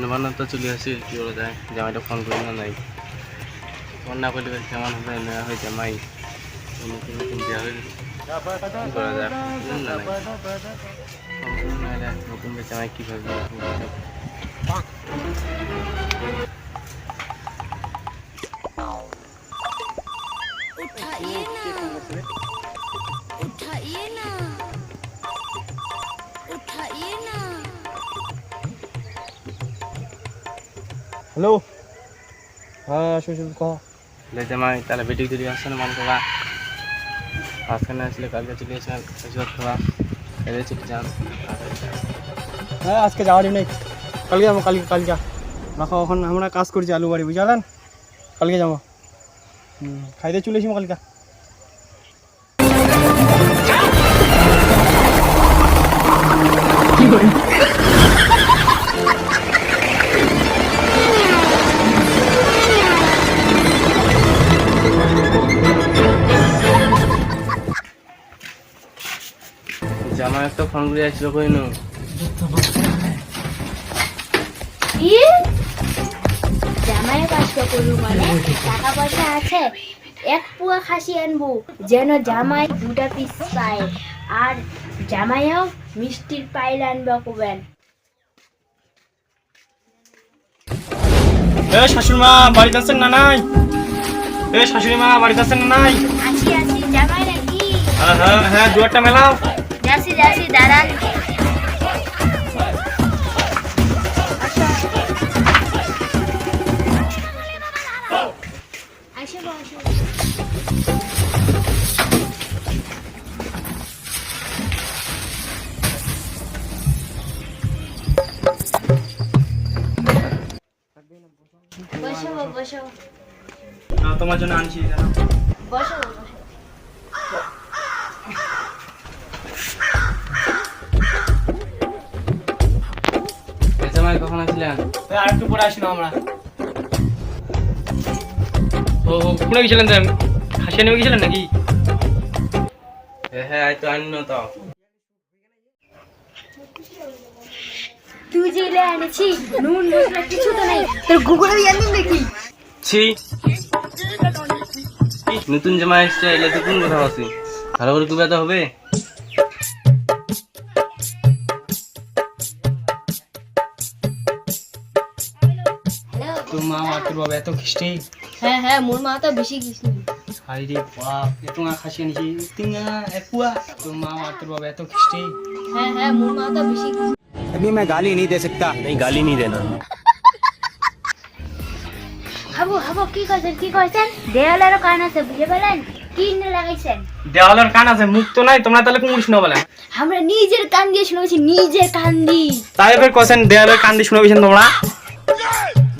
নবান্নটা চলে আসি, কি বলে যায় জামাইটা ফোন করি না, নাই। ফোন না করলে কেমন হবে, না হয় জামাই? নতুন জামাই কি ভাবে উঠাইয়ে না। হ্যালো? হ্যাঁ শ্বশুর কহ বলে জামাই তাহলে বেটি যদি আসছে না মান করা আজকে না আসলে কালকে চলে আসেন এসব খাওয়া। এদের চলে যান হ্যাঁ আজকে যাওয়ারই নেই। কালকে যাব কালকে কালকে রাখো এখন আমরা কাজ করছি আলু বাড়ি বুঝালেন? কালকে যাব। হুম খাইতে চলে এসি কালকে। জামাই একটা ফোন করে আসছিল কইনো কি জামাই কষ্ট করব মানে? টাকা পয়সা আছে? এক পুয়া খাসি আনব যেন জামাই দুটা পিস পায়। আর জামাইও মিষ্টির পাইল আনবে কবেন এ শাশুড়ি মা বাড়িতে আছেন না নাই? এ শাশুড়ি মা বাড়িতে আছেন না নাই? আছি আছি জামাই নাকি? হ্যাঁ হ্যাঁ হ্যাঁ দুয়ারটা মেলাও। যাচ্ছি যাচ্ছি দাঁড়ান আসো আসো বসো বসো না তোমার জন্য আনছি দাঁড়াও। বসো বসো এ জামাই কখন আসলেন এই আর একটু পরে আসি না আমরা। ও ও, কোনে গেছিলেন নেমে নাকি? হ্যাঁ আই তো আনিনো তো। তুই যে এনেছি নুন মশলা কিছু তো নেই। তোর গুগলে দিয়ে নাকি? ছি। নতুন জামাই এসছে এলে তো কোন কথা আছে ভালো করে কুবে তো হবে? তোর মা আর তোর বাবা এত খ্রিস্টি হ্যাঁ হ্যাঁ মোর মা তো বেশি কিছু হাই রে বাপ এত না খাসিয়া নিছি তিন একুয়া তোর মা আর তোর বাবা এত খ্রিস্টি হ্যাঁ হ্যাঁ মোর মা তো বেশি কিছু अभी मैं गाली नहीं दे सकता नहीं गाली नहीं देना হাবু হাবু কি কইছেন কি কইছেন দেওয়ালেরও কান আছে বুঝে পেলেন কি না লাগাইছেন দেওয়ালের কান আছে মুখ তো নাই তোমরা তাহলে কোন শুনো বলে আমরা নিজের কান দিয়ে শুনেছি নিজের কান দিয়ে তাই এবার কোসেন দেওয়ালের কান দিয়ে শুনে তোমরা